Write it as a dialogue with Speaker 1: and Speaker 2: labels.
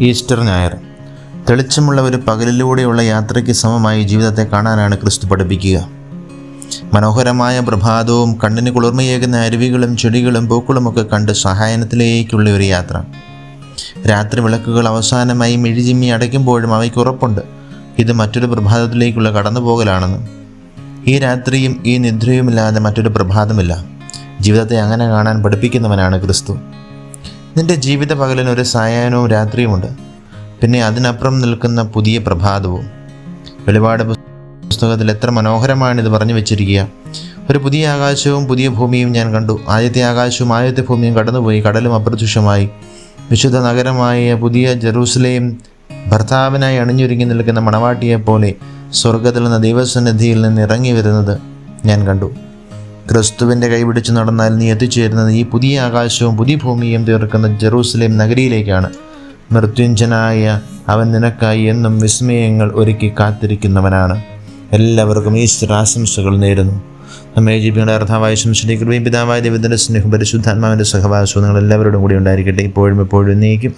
Speaker 1: Easter ഞായർ. തെളിച്ചമുള്ള ഒരു പകലിലൂടെയുള്ള യാത്രയ്ക്ക് സമമായി ജീവിതത്തെ കാണാനാണ് ക്രിസ്തു പഠിപ്പിക്കുക. മനോഹരമായ പ്രഭാതവും കണ്ണിന് കുളിർമയേകുന്ന അരുവികളും ചെടികളും പൂക്കളുമൊക്കെ കണ്ട് സഹായനത്തിലേക്കുള്ള ഒരു യാത്ര. രാത്രി വിളക്കുകൾ അവസാനമായി മിഴിചിമ്മി അടയ്ക്കുമ്പോഴും അവയ്ക്ക് ഉറപ്പുണ്ട്. ഇത് മറ്റൊരു പ്രഭാതത്തിലേക്കുള്ള കടന്നുപോകലാണെന്ന്. ഈ രാത്രിയും ഈ നിദ്രയുമില്ലാതെ മറ്റൊരു പ്രഭാതമില്ല. ജീവിതത്തെ അങ്ങനെ കാണാൻ പഠിപ്പിക്കുന്നവനാണ് ക്രിസ്തു. നിന്റെ ജീവിത പകലിന് ഒരു സായാഹ്നവും രാത്രിയുമുണ്ട് പിന്നെ അതിനപ്പുറം നിൽക്കുന്ന പുതിയ പ്രഭാതവും. വെളിപാട് പുസ്തകത്തിൽ എത്ര മനോഹരമാണ് ഇത് പറഞ്ഞു വെച്ചിരിക്കുക. ഒരു പുതിയ ആകാശവും പുതിയ ഭൂമിയും ഞാൻ കണ്ടു. ആദ്യത്തെ ആകാശവും ആദ്യത്തെ ഭൂമിയും കടന്നുപോയി. കടലും അപ്രത്യക്ഷമായി. വിശുദ്ധ നഗരമായ പുതിയ ജെറൂസലേം ഭർത്താവിനായി അണിഞ്ഞൊരുങ്ങി നിൽക്കുന്ന മണവാട്ടിയെ പോലെ സ്വർഗത്തിൽ നിന്ന് ദൈവസന്നിധിയിൽ നിന്ന് ഇറങ്ങി വരുന്നത് ഞാൻ കണ്ടു. ക്രിസ്തുവിന്റെ കൈപിടിച്ച് നടന്നാൽ നീ എത്തിച്ചേരുന്നത് ഈ പുതിയ ആകാശവും പുതിയ ഭൂമിയും തീർക്കുന്ന ജെറൂസലേം നഗരിയിലേക്കാണ്. മൃത്യുഞ്ജനായ അവൻ നിനക്കായി എന്നും വിസ്മയങ്ങൾ ഒരുക്കി കാത്തിരിക്കുന്നവനാണ്. എല്ലാവർക്കും ഈശ്വര ആശംസകൾ നേരുന്നു. നമ്മെ ജീവിയുടെ അർത്ഥാവായ ശംശിന്റെ കൃപയും പിതാവായ ദൈവത്തിന്റെ സ്നേഹം പരിശുദ്ധാത്മാവിന്റെ സഹവാസവും നിങ്ങൾ എല്ലാവരോടും കൂടി ഉണ്ടായിരിക്കട്ടെ. ഇപ്പോഴും എപ്പോഴും നീക്കും.